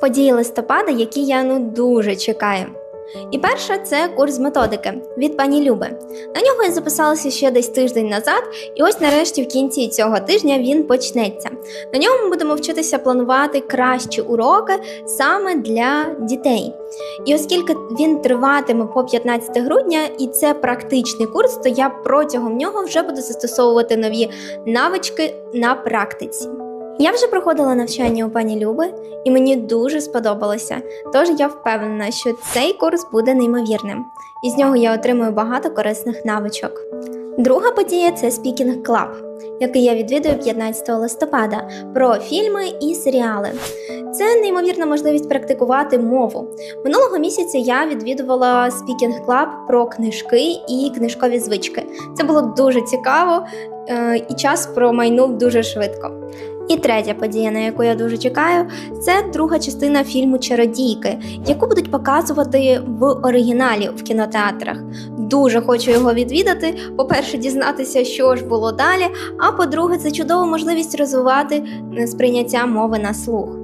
події листопада, які я ну дуже чекаю. І перша це курс методики від пані Люби. На нього я записалася ще десь тиждень назад, і ось нарешті в кінці цього тижня він почнеться. На ньому ми будемо вчитися планувати кращі уроки саме для дітей. І оскільки він триватиме по 15 грудня, і це практичний курс, то я протягом нього вже буду застосовувати нові навички на практиці. Я вже проходила навчання у пані Люби, і мені дуже сподобалося. Тож я впевнена, що цей курс буде неймовірним, і з нього я отримую багато корисних навичок. Друга подія це Speaking Club, який я відвідую 15 листопада про фільми і серіали. Це неймовірна можливість практикувати мову. Минулого місяця я відвідувала Speaking Club про книжки і книжкові звички. Це було дуже цікаво, е, і час промайнув дуже швидко. І третя подія, на яку я дуже чекаю, це друга частина фільму Чародійки, яку будуть показувати в оригіналі в кінотеатрах. Дуже хочу його відвідати. По-перше, дізнатися, що ж було далі. А по-друге, це чудова можливість розвивати е, сприйняття мови на слух.